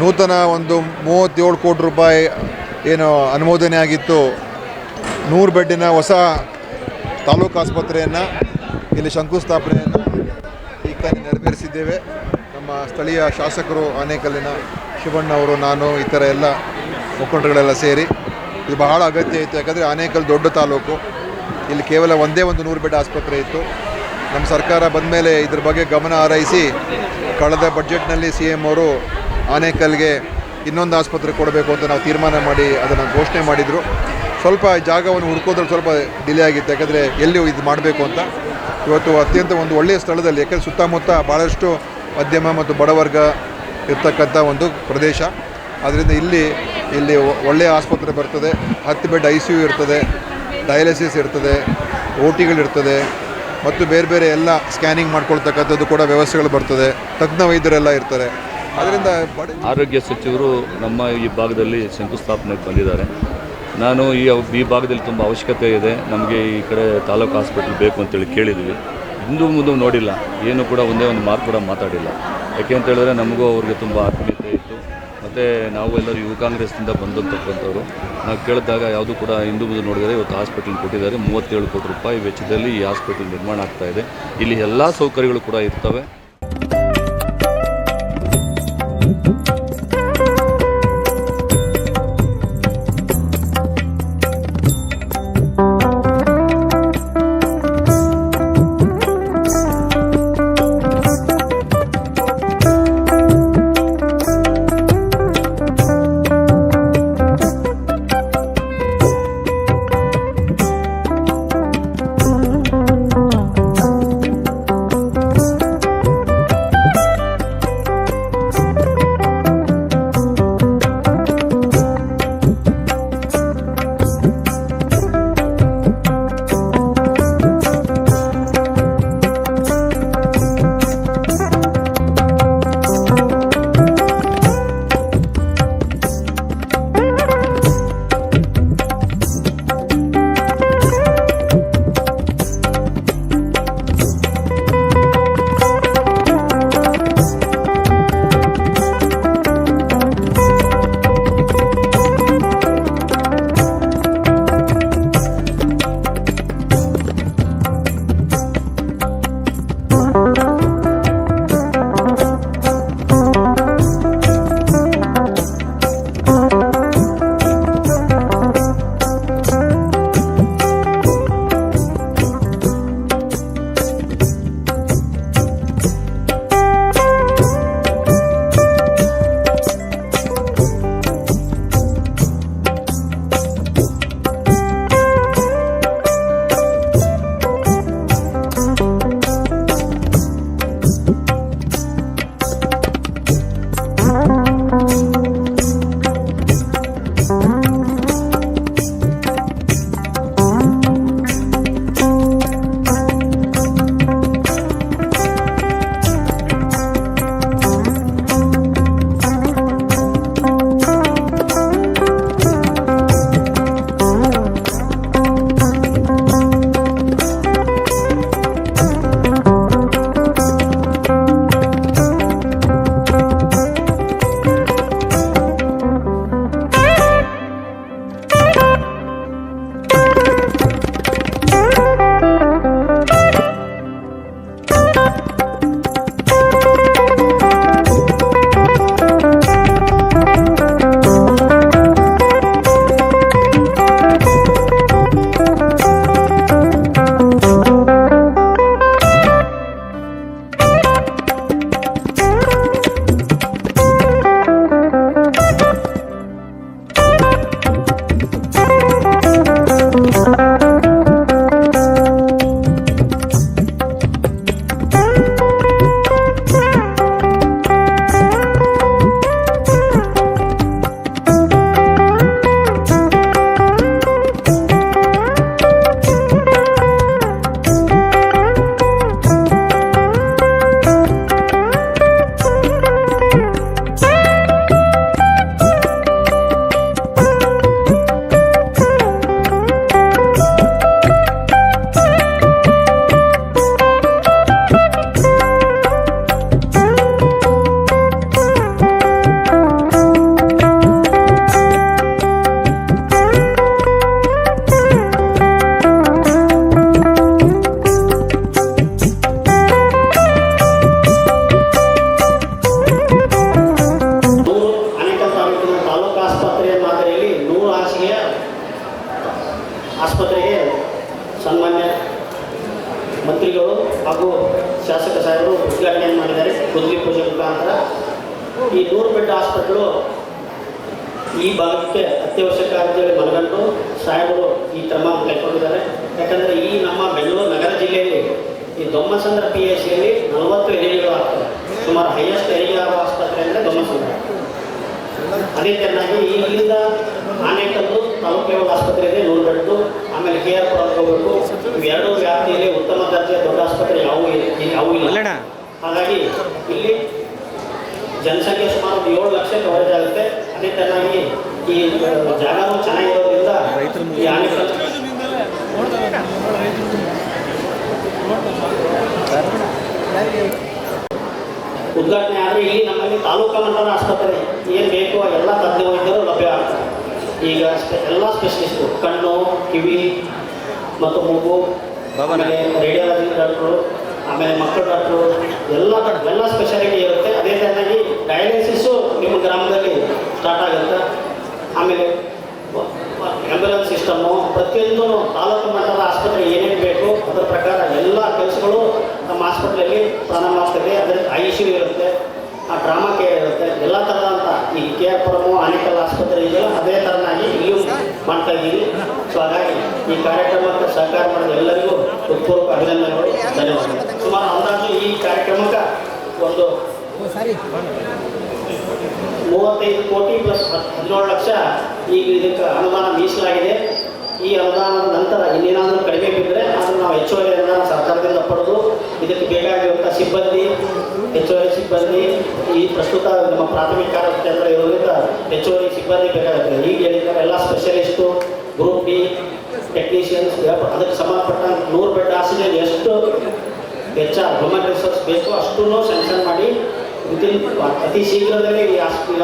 ನೂತನ ಒಂದು ಮೂವತ್ತೇಳು ಕೋಟಿ ರೂಪಾಯಿ ಏನು ಅನುಮೋದನೆ ಆಗಿತ್ತು. ನೂರು ಬೆಡ್ಡಿನ ಹೊಸ ತಾಲೂಕು ಆಸ್ಪತ್ರೆಯನ್ನು ಇಲ್ಲಿ ಶಂಕುಸ್ಥಾಪನೆಯನ್ನು ತಾನೇ ನೆರವೇರಿಸಿದ್ದೇವೆ. ನಮ್ಮ ಸ್ಥಳೀಯ ಶಾಸಕರು, ಆನೇಕಲ್ಲಿನ ಶಿವಣ್ಣ ಅವರು, ನಾನು, ಈ ಥರ ಎಲ್ಲ ಮುಖಂಡರುಗಳೆಲ್ಲ ಸೇರಿ. ಇದು ಬಹಳ ಅಗತ್ಯ ಇತ್ತು. ಯಾಕಂದರೆ ಆನೇಕಲ್ ದೊಡ್ಡ ತಾಲೂಕು. ಇಲ್ಲಿ ಕೇವಲ ಒಂದೇ ಒಂದು ನೂರು ಬೆಡ್ ಆಸ್ಪತ್ರೆ ಇತ್ತು. ನಮ್ಮ ಸರ್ಕಾರ ಬಂದ ಮೇಲೆ ಇದ್ರ ಬಗ್ಗೆ ಗಮನ ಹಾರೈಸಿ, ಕಳೆದ ಬಜೆಟ್ನಲ್ಲಿ ಸಿ ಎಂ ಅವರು ಆನೇಕಲ್ಗೆ ಇನ್ನೊಂದು ಆಸ್ಪತ್ರೆ ಕೊಡಬೇಕು ಅಂತ ನಾವು ತೀರ್ಮಾನ ಮಾಡಿ ಅದನ್ನು ಘೋಷಣೆ ಮಾಡಿದರು. ಸ್ವಲ್ಪ ಜಾಗವನ್ನು ಹುಡ್ಕೋದ್ರಲ್ಲಿ ಸ್ವಲ್ಪ ಡಿಲೇ ಆಗಿತ್ತು, ಯಾಕಂದರೆ ಎಲ್ಲಿ ಇದು ಮಾಡಬೇಕು ಅಂತ. ಇವತ್ತು ಅತ್ಯಂತ ಒಂದು ಒಳ್ಳೆಯ ಸ್ಥಳದಲ್ಲಿ, ಯಾಕಂದರೆ ಸುತ್ತಮುತ್ತ ಭಾಳಷ್ಟು ಮಧ್ಯಮ ಮತ್ತು ಬಡವರ್ಗ ಇರ್ತಕ್ಕಂಥ ಒಂದು ಪ್ರದೇಶ. ಆದ್ದರಿಂದ ಇಲ್ಲಿ ಇಲ್ಲಿ ಒಳ್ಳೆಯ ಆಸ್ಪತ್ರೆ ಬರ್ತದೆ. ಹತ್ತು ಬೆಡ್ ಐ ಸಿ ಯು ಇರ್ತದೆ, ಡಯಾಲಿಸಿಸ್ ಇರ್ತದೆ, ಓ ಟಿಗಳಿರ್ತದೆ ಮತ್ತು ಬೇರೆ ಬೇರೆ ಎಲ್ಲ ಸ್ಕ್ಯಾನಿಂಗ್ ಮಾಡ್ಕೊಳ್ತಕ್ಕಂಥದ್ದು ಕೂಡ ವ್ಯವಸ್ಥೆಗಳು ಬರ್ತದೆ. ತಜ್ಞ ವೈದ್ಯರೆಲ್ಲ ಇರ್ತಾರೆ. ಅದರಿಂದ ಆರೋಗ್ಯ ಸಚಿವರು ನಮ್ಮ ಈ ಭಾಗದಲ್ಲಿ ಶಂಕುಸ್ಥಾಪನೆಗೆ ಬಂದಿದ್ದಾರೆ. ನಾನು ಈ ಈ ಭಾಗದಲ್ಲಿ ತುಂಬ ಅವಶ್ಯಕತೆ ಇದೆ. ನಮಗೆ ಈ ಕಡೆ ತಾಲೂಕು ಹಾಸ್ಪಿಟ್ಲ್ ಬೇಕು ಅಂತೇಳಿ ಕೇಳಿದ್ವಿ. ಹಿಂದೂ ಮುಂದೆ ನೋಡಿಲ್ಲ. ಏನು ಕೂಡ ಒಂದೇ ಒಂದು ಮಾತು ಕೂಡ ಮಾತಾಡಿಲ್ಲ. ಯಾಕೆ ಅಂತ ಹೇಳಿದ್ರೆ ನಮಗೂ ಅವ್ರಿಗೆ ತುಂಬ ಆತ್ಮೀಯತೆ ಇತ್ತು. ಮತ್ತು ನಾವು ಎಲ್ಲರೂ ಯುವ ಕಾಂಗ್ರೆಸ್ನಿಂದ ಬಂದಂತಕ್ಕಂಥವ್ರು. ನಾವು ಕೇಳಿದಾಗ ಯಾವುದು ಕೂಡ ಹಿಂದೂ ಮುಂದೆ ನೋಡಿದರೆ ಇವತ್ತು ಹಾಸ್ಪಿಟ್ಲ್ ಕೊಟ್ಟಿದ್ದಾರೆ. ಮೂವತ್ತೇಳು ಕೋಟಿ ರೂಪಾಯಿ ವೆಚ್ಚದಲ್ಲಿ ಈ ಹಾಸ್ಪಿಟಲ್ ನಿರ್ಮಾಣ ಆಗ್ತಾ ಇದೆ. ಇಲ್ಲಿ ಎಲ್ಲ ಸೌಕರ್ಯಗಳು ಕೂಡ ಇರ್ತವೆ. ಯಾಕಂದರೆ ಈ ನಮ್ಮ ಬೆಂಗಳೂರು ನಗರ ಜಿಲ್ಲೆಯಲ್ಲಿ ಈ ದೊಮ್ಮಸಂದ್ರ ಪಿ ಎಚ್ ಸಿಯಲ್ಲಿ ನಲವತ್ತು ಹೆರಿಗೆಗಳು ಆಗ್ತವೆ. ಸುಮಾರು ಹೈಯೆಸ್ಟ್ ಹೆರಿಗೆ ಆಗುವ ಆಸ್ಪತ್ರೆ ಅಂದರೆ ದೊಮ್ಮಸಂದ್ರ. ಅದೇ ತೆರನಾಗಿ ಇಲ್ಲಿಂದ ಆನೇಕಲ್ಲು ತಾಲೂಕು ಲೆವೆಲ್ ಆಸ್ಪತ್ರೆ ಇದೆ ನೂರು ಆಮೇಲೆ ಕೆ ಆರ್ ಪುರಕ್ಕೆ ಹೋಗಬೇಕು. ಇವೆರಡೂ ವ್ಯಾಪ್ತಿಯಲ್ಲಿ ಉತ್ತಮ ದರ್ಜೆಯ ದೊಡ್ಡ ಆಸ್ಪತ್ರೆ ಯಾವೂ ಇಲ್ಲ ಯಾವೂ ಇಲ್ಲ. ಹಾಗಾಗಿ ಇಲ್ಲಿ ಜನಸಂಖ್ಯೆ ಸುಮಾರು ಒಂದು ಏಳು ಲಕ್ಷ ಕವರೇಜ್ ಆಗುತ್ತೆ. ಅದೇ ತರನಾಗಿ ಈ ಜಾಗನೂ ಚೆನ್ನಾಗಿರೋದ್ರಿಂದ ಈ ಆನೇಕಲ್ ಉದ್ಘಾಟನೆ ಆದರೆ ಇಲ್ಲಿ ನಮ್ಮಲ್ಲಿ ತಾಲೂಕು ಮಟ್ಟದ ಆಸ್ಪತ್ರೆ ಏನು ಬೇಕೋ ಎಲ್ಲ ತಜ್ಞ ವೈದ್ಯರು ಲಭ್ಯ ಆಗ್ತಾರೆ ಈಗ ಎಲ್ಲ ಸ್ಪೆಷಲಿಸ್ಟು ಕಣ್ಣು ಕಿವಿ ಮತ್ತು ಮೂಗು ಆಮೇಲೆ ರೇಡಿಯಾಲಜಿ ಡಾಕ್ಟ್ರು ಆಮೇಲೆ ಮಕ್ಕಳ ಡಾಕ್ಟ್ರು ಎಲ್ಲ ಎಲ್ಲ ಸ್ಪೆಷಾಲಿಟಿ ಇರುತ್ತೆ. ಅದೇ ಥರನಾಗಿ ಡಯಾಲಿಸಿಸು ನಿಮ್ಮ ಗ್ರಾಮದಲ್ಲಿ ಸ್ಟಾರ್ಟ್ ಆಗುತ್ತೆ. ಆಮೇಲೆ ಆ್ಯಂಬುಲೆನ್ಸ್ ಸಿಸ್ಟಮ್ಮು ಪ್ರತಿಯೊಂದು ತಾಲೂಕು ಮಟ್ಟದ ಆಸ್ಪತ್ರೆ ಏನೇನು ಬೇಕು ಅದರ ಪ್ರಕಾರ ಎಲ್ಲ ಕೆಲಸಗಳು ನಮ್ಮ ಆಸ್ಪತ್ರೆಯಲ್ಲಿ ಪ್ರಾರಂಭ ಆಗ್ತದೆ ಅದರ ಐ ಸಿ ಯು ಇರುತ್ತೆ ಆ ಡ್ರಾಮಾ ಕೇರ್ ಇರುತ್ತೆ ಎಲ್ಲ ಥರದಂಥ ಈ ಕೆ ಆರ್ ಆನೇಕಲ್ ಆಸ್ಪತ್ರೆ ಇದೆಯಲ್ಲ ಅದೇ ತರನಾಗಿ ಇಲ್ಲಿಯೂ ಮಾಡ್ತಾ ಇದ್ದೀವಿ. ಸೊ ಹಾಗಾಗಿ ಈ ಕಾರ್ಯಕ್ರಮಕ್ಕೆ ಸಹಕಾರ ಮಾಡಿದ ಎಲ್ಲರಿಗೂ ಹೃತ್ಪೂರ್ವಕ ಅಭಿನಂದನೆಗಳು, ಧನ್ಯವಾದಗಳು. ಸುಮಾರು ಅಂದಾಜು ಈ ಕಾರ್ಯಕ್ರಮಕ್ಕೆ ಒಂದು ಮೂವತ್ತೈದು ಕೋಟಿ ಪ್ಲಸ್ ಹದಿನೇಳು ಲಕ್ಷ ಈಗ ಇದಕ್ಕೆ ಅನುದಾನ ಮೀಸಲಾಗಿದೆ. ಈ ಅನುದಾನದ ನಂತರ ಇನ್ನೇನಾದರೂ ಕಡಿಮೆ ಬಿದ್ದರೆ ಅದನ್ನು ನಾವು ಹೆಚ್ಚುವರಿ ಅನುದಾನ ಸರ್ಕಾರದಿಂದ ಪಡೆದು ಇದಕ್ಕೆ ಬೇಕಾಗಿರುವಂಥ ಸಿಬ್ಬಂದಿ, ಹೆಚ್ಚುವರಿ ಸಿಬ್ಬಂದಿ, ಈ ಪ್ರಸ್ತುತ ನಮ್ಮ ಪ್ರಾಥಮಿಕ ಆರೋಗ್ಯ ಕೇಂದ್ರ ಇರೋದ್ರಿಂದ ಹೆಚ್ಚುವರಿ ಸಿಬ್ಬಂದಿ ಬೇಕಾಗುತ್ತೆ. ಈಗ ಹೇಳಿದ್ದಾರೆ ಎಲ್ಲ ಸ್ಪೆಷಲಿಸ್ಟು ಗ್ರೂಪ್ ಡಿ ಟೆಕ್ನಿಷಿಯನ್ಸ್ ಅದಕ್ಕೆ ಸಂಬಂಧಪಟ್ಟ ನೂರು ಬೆಡ್ ಆಕ್ಸಿಜನ್ ಎಷ್ಟು ಹೆಚ್ಚ ಹ್ಯೂಮನ್ ರಿಸೋರ್ಸ್ ಬೇಕು ಅಷ್ಟನ್ನು ಸ್ಯಾಂಕ್ಷನ್ ಮಾಡಿ ವಿತಿನ್ ಅತಿ ಶೀಘ್ರದಲ್ಲಿ ಈ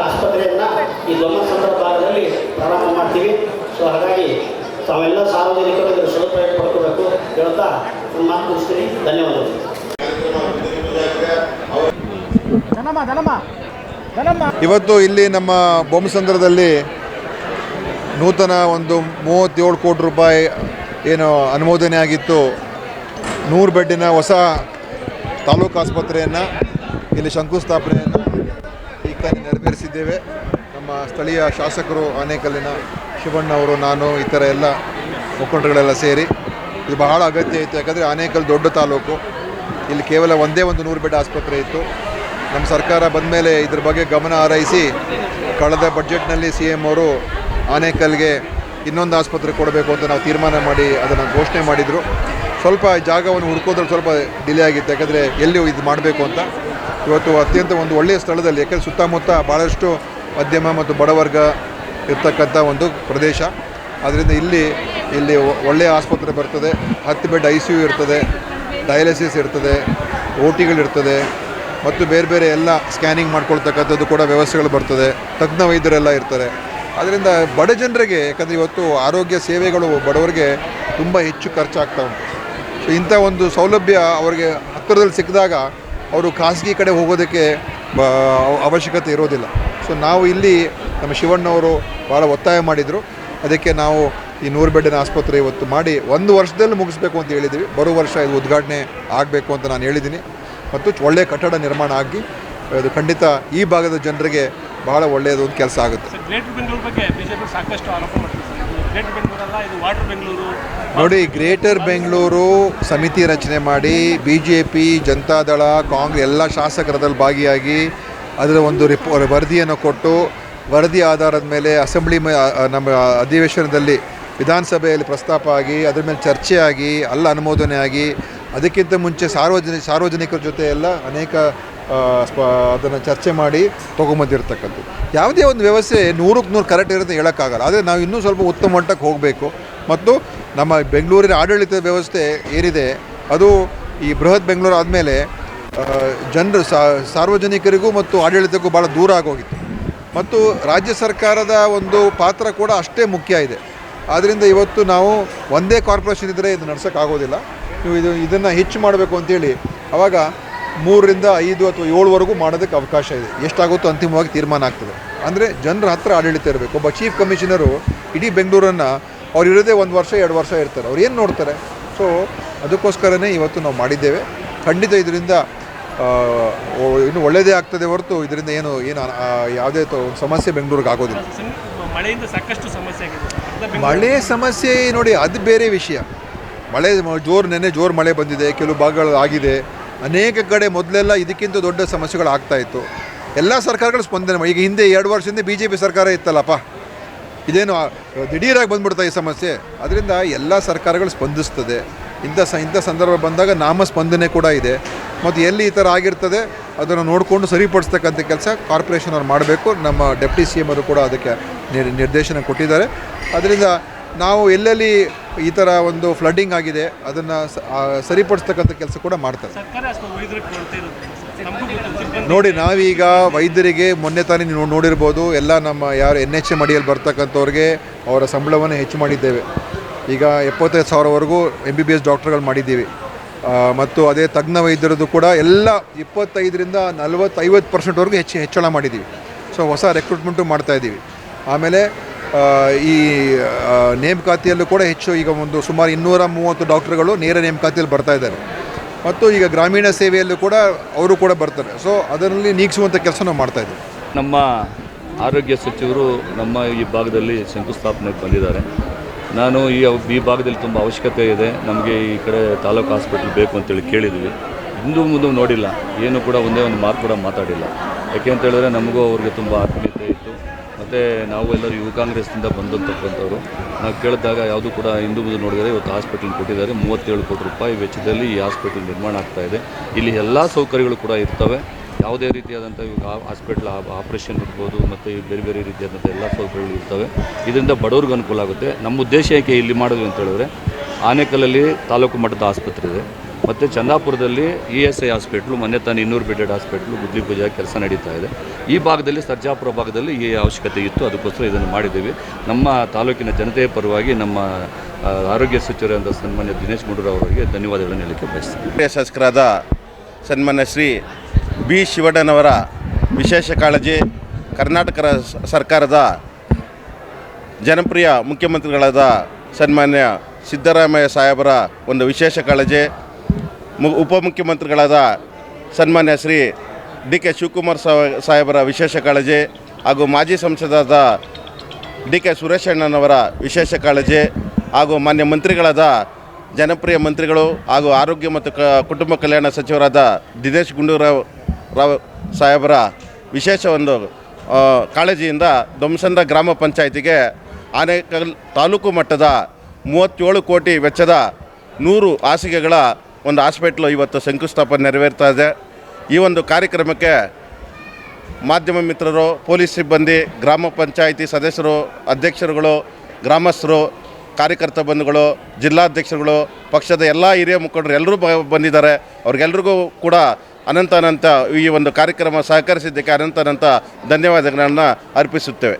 ಆಸ್ಪತ್ರೆಯನ್ನು ಈ ದೊಮ್ಮಸಂದ್ರ ಭಾಗದಲ್ಲಿ ಪ್ರಾರಂಭ ಮಾಡ್ತೀವಿ. ಸೊ ಹಾಗಾಗಿ ತಾವೆಲ್ಲ ಸಾರ್ವಜನಿಕರು ಇದರ ಸದುಪಯೋಗ ಪಡ್ಕೋಬೇಕು. ಹೇಳ್ತಾ ನನ್ನ ಮಾತು ಮುಗಿಸ್ತೀನಿ. ಧನ್ಯವಾದಗಳು. ಇವತ್ತು ಇಲ್ಲಿ ನಮ್ಮ ಬೊಮ್ಮಸಂದ್ರದಲ್ಲಿ ನೂತನ ಒಂದು ಮೂವತ್ತೇಳು ಕೋಟಿ ರೂಪಾಯಿ ಏನು ಅನುಮೋದನೆ ಆಗಿತ್ತು. ನೂರು ಬೆಡ್ಡಿನ ಹೊಸ ತಾಲೂಕು ಆಸ್ಪತ್ರೆಯನ್ನು ಇಲ್ಲಿ ಶಂಕುಸ್ಥಾಪನೆಯನ್ನು ಈಗ ನೆರವೇರಿಸಿದ್ದೇವೆ. ನಮ್ಮ ಸ್ಥಳೀಯ ಶಾಸಕರು ಆನೇಕಲ್ಲಿನ ಶಿವಣ್ಣ ಅವರು, ನಾನು ಈ ಥರ ಎಲ್ಲ ಮುಖಂಡರುಗಳೆಲ್ಲ ಸೇರಿ, ಇದು ಬಹಳ ಅಗತ್ಯ ಇತ್ತು. ಯಾಕಂದರೆ ಆನೇಕಲ್ ದೊಡ್ಡ ತಾಲೂಕು. ಇಲ್ಲಿ ಕೇವಲ ಒಂದೇ ಒಂದು ನೂರು ಬೆಡ್ ಆಸ್ಪತ್ರೆ ಇತ್ತು. ನಮ್ಮ ಸರ್ಕಾರ ಬಂದ ಮೇಲೆ ಇದ್ರ ಬಗ್ಗೆ ಗಮನ ಹಾರೈಸಿ, ಕಳೆದ ಬಜೆಟ್ನಲ್ಲಿ ಸಿ ಎಂ ಅವರು ಆನೇಕಲ್ಗೆ ಇನ್ನೊಂದು ಆಸ್ಪತ್ರೆ ಕೊಡಬೇಕು ಅಂತ ನಾವು ತೀರ್ಮಾನ ಮಾಡಿ ಅದನ್ನು ಘೋಷಣೆ ಮಾಡಿದರು. ಸ್ವಲ್ಪ ಜಾಗವನ್ನು ಹುಡ್ಕೋದ್ರಲ್ಲಿ ಸ್ವಲ್ಪ ಡಿಲೇ ಆಗಿತ್ತು. ಯಾಕಂದರೆ ಎಲ್ಲಿ ಇದು ಮಾಡಬೇಕು ಅಂತ. ಇವತ್ತು ಅತ್ಯಂತ ಒಂದು ಒಳ್ಳೆಯ ಸ್ಥಳದಲ್ಲಿ, ಯಾಕಂದರೆ ಸುತ್ತಮುತ್ತ ಭಾಳಷ್ಟು ಮಧ್ಯಮ ಮತ್ತು ಬಡವರ್ಗ ಇರ್ತಕ್ಕಂಥ ಒಂದು ಪ್ರದೇಶ. ಅದರಿಂದ ಇಲ್ಲಿ ಇಲ್ಲಿ ಒಳ್ಳೆಯ ಆಸ್ಪತ್ರೆ ಬರ್ತದೆ. ಹತ್ತು ಬೆಡ್ ಐ ಸಿ ಯು ಇರ್ತದೆ. ಡಯಾಲಿಸಿಸ್ ಇರ್ತದೆ. ಓ ಟಿಗಳಿರ್ತದೆ ಮತ್ತು ಬೇರೆ ಬೇರೆ ಎಲ್ಲ ಸ್ಕ್ಯಾನಿಂಗ್ ಮಾಡ್ಕೊಳ್ತಕ್ಕಂಥದ್ದು ಕೂಡ ವ್ಯವಸ್ಥೆಗಳು ಬರ್ತದೆ. ತಜ್ಞ ವೈದ್ಯರೆಲ್ಲ ಇರ್ತಾರೆ. ಅದರಿಂದ ಬಡ ಜನರಿಗೆ, ಯಾಕಂದರೆ ಇವತ್ತು ಆರೋಗ್ಯ ಸೇವೆಗಳು ಬಡವರಿಗೆ ತುಂಬ ಹೆಚ್ಚು ಖರ್ಚಾಗ್ತಾ ಉಂಟು. ಸೊ ಇಂಥ ಒಂದು ಸೌಲಭ್ಯ ಅವರಿಗೆ ಹತ್ತಿರದಲ್ಲಿ ಸಿಕ್ಕಿದಾಗ, ಅವರು ಖಾಸಗಿ ಕಡೆ ಹೋಗೋದಕ್ಕೆ ಅವಶ್ಯಕತೆ ಇರೋದಿಲ್ಲ. ಸೊ ನಾವು ಇಲ್ಲಿ ನಮ್ಮ ಶಿವಣ್ಣವರು ಭಾಳ ಒತ್ತಾಯ ಮಾಡಿದರು. ಅದಕ್ಕೆ ನಾವು ಈ ನೂರು ಬೆಡ್ಡಿನ ಆಸ್ಪತ್ರೆ ಇವತ್ತು ಮಾಡಿ ಒಂದು ವರ್ಷದಲ್ಲಿ ಮುಗಿಸ್ಬೇಕು ಅಂತ ಹೇಳಿದ್ದೀವಿ. ಬರೋ ವರ್ಷ ಇದು ಉದ್ಘಾಟನೆ ಆಗಬೇಕು ಅಂತ ನಾನು ಹೇಳಿದ್ದೀನಿ. ಮತ್ತು ಒಳ್ಳೆಯ ಕಟ್ಟಡ ನಿರ್ಮಾಣ ಆಗಿ ಅದು ಖಂಡಿತ ಈ ಭಾಗದ ಜನರಿಗೆ ಬಹಳ ಒಳ್ಳೆಯದು ಒಂದು ಕೆಲಸ ಆಗುತ್ತೆ. ನೋಡಿ ಗ್ರೇಟರ್ ಬೆಂಗಳೂರು ಸಮಿತಿ ರಚನೆ ಮಾಡಿ B J P Janata Dal Congress ಎಲ್ಲ ಶಾಸಕರದಲ್ಲಿ ಭಾಗಿಯಾಗಿ ಅದರ ಒಂದು ರಿಪೋ ವರದಿಯನ್ನು ಕೊಟ್ಟು ವರದಿ ಆಧಾರದ ಮೇಲೆ ಅಸೆಂಬ್ಲಿ ನಮ್ಮ ಅಧಿವೇಶನದಲ್ಲಿ ವಿಧಾನಸಭೆಯಲ್ಲಿ ಪ್ರಸ್ತಾಪ ಆಗಿ, ಅದ್ರ ಮೇಲೆ ಚರ್ಚೆಯಾಗಿ ಅಲ್ಲ ಅನುಮೋದನೆ ಆಗಿ, ಅದಕ್ಕಿಂತ ಮುಂಚೆ ಸಾರ್ವಜನಿಕ ಸಾರ್ವಜನಿಕರ ಜೊತೆ ಎಲ್ಲ ಅನೇಕ ಅದನ್ನು ಚರ್ಚೆ ಮಾಡಿ ತೊಗೊಂಬಂದಿರ್ತಕ್ಕಂಥದ್ದು ಯಾವುದೇ ಒಂದು ವ್ಯವಸ್ಥೆ ನೂರಕ್ಕೆ ನೂರು ಕರೆಕ್ಟ್ ಇರುತ್ತೆ ಹೇಳೋಕ್ಕಾಗಲ್ಲ. ಆದರೆ ನಾವು ಇನ್ನೂ ಸ್ವಲ್ಪ ಉತ್ತಮ ಮಟ್ಟಕ್ಕೆ ಹೋಗಬೇಕು. ಮತ್ತು ನಮ್ಮ ಬೆಂಗಳೂರಿನ ಆಡಳಿತ ವ್ಯವಸ್ಥೆ ಏನಿದೆ, ಅದು ಈ ಬೃಹತ್ ಬೆಂಗಳೂರು ಆದಮೇಲೆ ಜನರು ಸಾರ್ವಜನಿಕರಿಗೂ ಮತ್ತು ಆಡಳಿತಕ್ಕೂ ಭಾಳ ದೂರ ಆಗೋಗಿತ್ತು. ಮತ್ತು ರಾಜ್ಯ ಸರ್ಕಾರದ ಒಂದು ಪಾತ್ರ ಕೂಡ ಅಷ್ಟೇ ಮುಖ್ಯ ಇದೆ. ಆದ್ದರಿಂದ ಇವತ್ತು ನಾವು ಒಂದೇ ಕಾರ್ಪೊರೇಷನ್ ಇದ್ದರೆ ಇದು ನಡ್ಸೋಕ್ಕಾಗೋದಿಲ್ಲ. ನೀವು ಇದು, ಇದನ್ನು ಹೆಚ್ಚು ಮಾಡಬೇಕು ಅಂತೇಳಿ ಆವಾಗ ಮೂರರಿಂದ ಐದು ಅಥವಾ ಏಳುವರೆಗೂ ಮಾಡೋದಕ್ಕೆ ಅವಕಾಶ ಇದೆ. ಎಷ್ಟಾಗುತ್ತೋ ಅಂತಿಮವಾಗಿ ತೀರ್ಮಾನ ಆಗ್ತದೆ. ಅಂದರೆ ಜನರ ಹತ್ರ ಆಡಳಿತ ಇರಬೇಕು. ಒಬ್ಬ ಚೀಫ್ ಕಮಿಷನರು ಇಡೀ ಬೆಂಗಳೂರನ್ನು ಅವ್ರು ಇರೋದೇ ಒಂದು ವರ್ಷ, ಎರಡು ವರ್ಷ ಇರ್ತಾರೆ. ಅವ್ರು ಏನು ನೋಡ್ತಾರೆ? ಸೊ ಅದಕ್ಕೋಸ್ಕರನೇ ಇವತ್ತು ನಾವು ಮಾಡಿದ್ದೇವೆ. ಖಂಡಿತ ಇದರಿಂದ ಇನ್ನು ಒಳ್ಳೆಯದೇ ಆಗ್ತದೆ ಹೊರತು ಇದರಿಂದ ಏನು ಏನು ಯಾವುದೇ ತೊ- ಸಮಸ್ಯೆ ಬೆಂಗಳೂರಿಗೆ ಆಗೋದಿಲ್ಲ. ಮಳೆಯಿಂದ ಸಾಕಷ್ಟು ಸಮಸ್ಯೆ ಆಗಿದೆ. ಮಳೆ ಸಮಸ್ಯೆ ನೋಡಿ ಅದು ಬೇರೆ ವಿಷಯ. ಮಳೆ ಜೋರು ನೆನ್ನೆ ಜೋರು ಮಳೆ ಬಂದಿದೆ ಕೆಲವು ಭಾಗಗಳು ಆಗಿದೆ. ಅನೇಕ ಕಡೆ ಮೊದಲೆಲ್ಲ ಇದಕ್ಕಿಂತ ದೊಡ್ಡ ಸಮಸ್ಯೆಗಳು ಆಗ್ತಾ ಇತ್ತು. ಎಲ್ಲ ಸರ್ಕಾರಗಳು ಸ್ಪಂದನೆ ಈಗ ಹಿಂದೆ ಎರಡು ವರ್ಷದಿಂದ ಬಿ ಜೆ ಪಿ ಸರ್ಕಾರ ಇತ್ತಲ್ಲಪ್ಪ. ಇದೇನು ದಿಢೀರಾಗಿ ಬಂದ್ಬಿಡ್ತಾ ಈ ಸಮಸ್ಯೆ. ಅದರಿಂದ ಎಲ್ಲ ಸರ್ಕಾರಗಳು ಸ್ಪಂದಿಸ್ತದೆ. ಇಂಥ ಸ ಇಂಥ ಸಂದರ್ಭ ಬಂದಾಗ ನಾಮ ಸ್ಪಂದನೆ ಕೂಡ ಇದೆ. ಮತ್ತು ಎಲ್ಲಿ ಈ ಥರ ಆಗಿರ್ತದೆ ಅದನ್ನು ನೋಡಿಕೊಂಡು ಸರಿಪಡಿಸ್ತಕ್ಕಂಥ ಕೆಲಸ ಕಾರ್ಪೊರೇಷನ್ ಅವ್ರು ಮಾಡಬೇಕು. ನಮ್ಮ ಡೆಪ್ಟಿ ಸಿ ಎಂ ಅವರು ಕೂಡ ಅದಕ್ಕೆ ನಿರ್- ನಿರ್ದೇಶನ ಕೊಟ್ಟಿದ್ದಾರೆ. ಅದರಿಂದ ನಾವು ಎಲ್ಲೆಲ್ಲಿ ಈ ಥರ ಒಂದು ಫ್ಲಡ್ಡಿಂಗ್ ಆಗಿದೆ ಅದನ್ನು ಸರಿಪಡಿಸ್ತಕ್ಕಂಥ ಕೆಲಸ ಕೂಡ ಮಾಡ್ತಾರೆ. ನೋಡಿ ನಾವೀಗ ವೈದ್ಯರಿಗೆ ಮೊನ್ನೆ ತಾನೇ ನೀವು ನೋಡಿರ್ಬೋದು ಎಲ್ಲ ನಮ್ಮ ಯಾರು ಎನ್ ಎಚ್ ಎಂ ಅಡಿಯಲ್ಲಿ ಬರ್ತಕ್ಕಂಥವ್ರಿಗೆ ಅವರ ಸಂಬಳವನ್ನು ಹೆಚ್ಚು ಮಾಡಿದ್ದೇವೆ. ಈಗ ಎಪ್ಪತ್ತೈದು ಸಾವಿರವರೆಗೂ ಎಂ ಬಿ ಬಿ ಎಸ್ ಡಾಕ್ಟರ್ಗಳು ಮಾಡಿದ್ದೀವಿ. ಮತ್ತು ಅದೇ ತಜ್ಞ ವೈದ್ಯರದ್ದು ಕೂಡ ಎಲ್ಲ ಇಪ್ಪತ್ತೈದರಿಂದ ನಲವತ್ತೈವತ್ತು ಪರ್ಸೆಂಟ್ವರೆಗೂ ಹೆಚ್ಚು ಹೆಚ್ಚಳ ಮಾಡಿದ್ದೀವಿ. ಸೊ ಹೊಸ ರೆಕ್ರೂಟ್ಮೆಂಟು ಮಾಡ್ತಾಯಿದ್ದೀವಿ ಆಮೇಲೆ ಈ ನೇಮಕಾತಿಯಲ್ಲೂ ಕೂಡ ಹೆಚ್ಚು ಈಗ ಒಂದು ಸುಮಾರು ಇನ್ನೂರ ಮೂವತ್ತು ಡಾಕ್ಟರ್ಗಳು ನೇರ ನೇಮಕಾತಿಯಲ್ಲಿ ಬರ್ತಾ ಇದ್ದಾರೆ. ಮತ್ತು ಈಗ ಗ್ರಾಮೀಣ ಸೇವೆಯಲ್ಲೂ ಕೂಡ ಅವರು ಕೂಡ ಬರ್ತಾರೆ. ಸೊ ಅದರಲ್ಲಿ ನೀಗಿಸುವಂಥ ಕೆಲಸ ನಾವು ಮಾಡ್ತಾ ಇದ್ದೀವಿ. ನಮ್ಮ ಆರೋಗ್ಯ ಸಚಿವರು ನಮ್ಮ ಈ ಭಾಗದಲ್ಲಿ ಶಂಕುಸ್ಥಾಪನೆಗೆ ಬಂದಿದ್ದಾರೆ. ನಾನು ಈ ಈ ಭಾಗದಲ್ಲಿ ತುಂಬ ಅವಶ್ಯಕತೆ ಇದೆ. ನಮಗೆ ಈ ಕಡೆ ತಾಲೂಕು ಹಾಸ್ಪಿಟ್ಲ್ ಬೇಕು ಅಂತೇಳಿ ಕೇಳಿದ್ವಿ. ಹಿಂದೂ ಮುಂದೆ ನೋಡಿಲ್ಲ. ಏನು ಕೂಡ ಒಂದೇ ಒಂದು ಮಾತು ಕೂಡ ಮಾತಾಡಿಲ್ಲ. ಯಾಕೆ ಅಂತ ಹೇಳಿದ್ರೆ ನಮಗೂ ಅವ್ರಿಗೆ ತುಂಬ ಆತ್ಮೀಯತೆ ಇತ್ತು. ಮತ್ತು ನಾವು ಎಲ್ಲರೂ ಯುವ ಕಾಂಗ್ರೆಸ್ನಿಂದ ಬಂದಂತಕ್ಕಂಥವ್ರು. ನಾವು ಕೇಳಿದಾಗ ಯಾವುದು ಕೂಡ ಹಿಂದೂ ಮುಂದೆ ನೋಡಿದರೆ ಇವತ್ತು ಹಾಸ್ಪಿಟ್ಲ್ ಕೊಟ್ಟಿದ್ದಾರೆ. ಮೂವತ್ತೇಳು ಕೋಟಿ ರೂಪಾಯಿ ವೆಚ್ಚದಲ್ಲಿ ಈ ಹಾಸ್ಪಿಟಲ್ ನಿರ್ಮಾಣ ಆಗ್ತಾ ಇದೆ. ಇಲ್ಲಿ ಎಲ್ಲ ಸೌಕರ್ಯಗಳು ಕೂಡ ಇರ್ತವೆ. ಯಾವುದೇ ರೀತಿಯಾದಂಥ ಇವಾಗ ಹಾಸ್ಪಿಟ್ಲ್ ಆಪ್ರೇಷನ್ ಇರ್ಬೋದು ಮತ್ತು ಬೇರೆ ಬೇರೆ ರೀತಿಯಾದಂಥ ಎಲ್ಲ ಸೌಲಭ್ಯಗಳು ಇರ್ತವೆ. ಇದರಿಂದ ಬಡವ್ರಿಗೆ ಅನುಕೂಲ ಆಗುತ್ತೆ. ನಮ್ಮ ಉದ್ದೇಶ ಏಕೆ ಇಲ್ಲಿ ಮಾಡೋದು ಅಂತ ಹೇಳಿದ್ರೆ ಆನೇಕಲ್ಲಲ್ಲಿ ತಾಲೂಕು ಮಟ್ಟದ ಆಸ್ಪತ್ರೆ ಇದೆ. ಮತ್ತು ಚಂದಾಪುರದಲ್ಲಿ ಇ ಎಸ್ ಐ ಹಾಸ್ಪಿಟ್ಲು ಮೊನ್ನೆ ತಾನು ಇನ್ನೂರು ಬೆಡೆಡ್ ಹಾಸ್ಪಿಟ್ಲು ಗುದ್ಲಿ ಪೂಜೆ ಕೆಲಸ ನಡೀತಾ ಇದೆ. ಈ ಭಾಗದಲ್ಲಿ, ಸರ್ಜಾಪುರ ಭಾಗದಲ್ಲಿ ಈ ಅವಶ್ಯಕತೆ ಇತ್ತು. ಅದಕ್ಕೋಸ್ಕರ ಇದನ್ನು ಮಾಡಿದ್ದೀವಿ. ನಮ್ಮ ತಾಲೂಕಿನ ಜನತೆಯ ಪರವಾಗಿ ನಮ್ಮ ಆರೋಗ್ಯ ಸಚಿವರಾದ ಸನ್ಮಾನ್ಯ ದಿನೇಶ್ ಗುಂಡೂರಾವ್ ಅವರಿಗೆ ಧನ್ಯವಾದಗಳನ್ನು ಹೇಳಲಿಕ್ಕೆ ಬಯಸ್ತೀನಿ. ಶಾಸಕರಾದ ಸನ್ಮಾನ್ಯ ಶ್ರೀ ಬಿ ಶಿವಣ್ಣನವರ ವಿಶೇಷ ಕಾಳಜಿ ಕರ್ನಾಟಕ ಸರ್ಕಾರದ ಜನಪ್ರಿಯ ಮುಖ್ಯಮಂತ್ರಿಗಳಾದ ಸನ್ಮಾನ್ಯ ಸಿದ್ದರಾಮಯ್ಯ ಸಾಹೇಬರ ಒಂದು ವಿಶೇಷ ಕಾಳಜಿ, ಮು, ಉಪಮುಖ್ಯಮಂತ್ರಿಗಳಾದ ಸನ್ಮಾನ್ಯ ಶ್ರೀ ಡಿ ಕೆ ಶಿವಕುಮಾರ್ ಸಾಹೇಬರ ವಿಶೇಷ ಕಾಳಜಿ ಹಾಗೂ ಮಾಜಿ ಸಂಸದಾದ ಡಿ ಕೆ ಸುರೇಶಣ್ಣನವರ ವಿಶೇಷ ಕಾಳಜಿ ಹಾಗೂ ಮಾನ್ಯ ಮಂತ್ರಿಗಳಾದ ಜನಪ್ರಿಯ ಮಂತ್ರಿಗಳು ಹಾಗೂ ಆರೋಗ್ಯ ಮತ್ತು ಕುಟುಂಬ ಕಲ್ಯಾಣ ಸಚಿವರಾದ ದಿನೇಶ್ ಗುಂಡೂರಾವ್ ರಾವ್ ಸಾಹೇಬರ ವಿಶೇಷ ಒಂದು ಕಾಳಜಿಯಿಂದ ದೊಮ್ಸಂದ್ರ ಗ್ರಾಮ ಪಂಚಾಯಿತಿಗೆ ಆನೇಕಲ್ ತಾಲೂಕು ಮಟ್ಟದ ಮೂವತ್ತೇಳು ಕೋಟಿ ವೆಚ್ಚದ ನೂರು ಹಾಸಿಗೆಗಳ ಒಂದು ಹಾಸ್ಪಿಟ್ಲು ಇವತ್ತು ಶಂಕುಸ್ಥಾಪನೆ ನೆರವೇರ್ತಾ ಇದೆ. ಈ ಒಂದು ಕಾರ್ಯಕ್ರಮಕ್ಕೆ ಮಾಧ್ಯಮ ಮಿತ್ರರು, ಪೊಲೀಸ್ ಸಿಬ್ಬಂದಿ, ಗ್ರಾಮ ಪಂಚಾಯಿತಿ ಸದಸ್ಯರು, ಅಧ್ಯಕ್ಷರುಗಳು, ಗ್ರಾಮಸ್ಥರು, ಕಾರ್ಯಕರ್ತ ಬಂಧುಗಳು, ಜಿಲ್ಲಾಧ್ಯಕ್ಷರುಗಳು, ಪಕ್ಷದ ಎಲ್ಲ ಹಿರಿಯ ಮುಖಂಡರು ಎಲ್ಲರೂ ಬಂದಿದ್ದಾರೆ. ಅವ್ರಿಗೆಲ್ರಿಗೂ ಕೂಡ ಅನಂತ ಅನಂತ ಈ ಒಂದು ಕಾರ್ಯಕ್ರಮ ಸಹಕರಿಸಿದ್ದಕ್ಕೆ ಅನಂತ ಅನಂತ ಧನ್ಯವಾದಗಳನ್ನು ಅರ್ಪಿಸುತ್ತೇವೆ.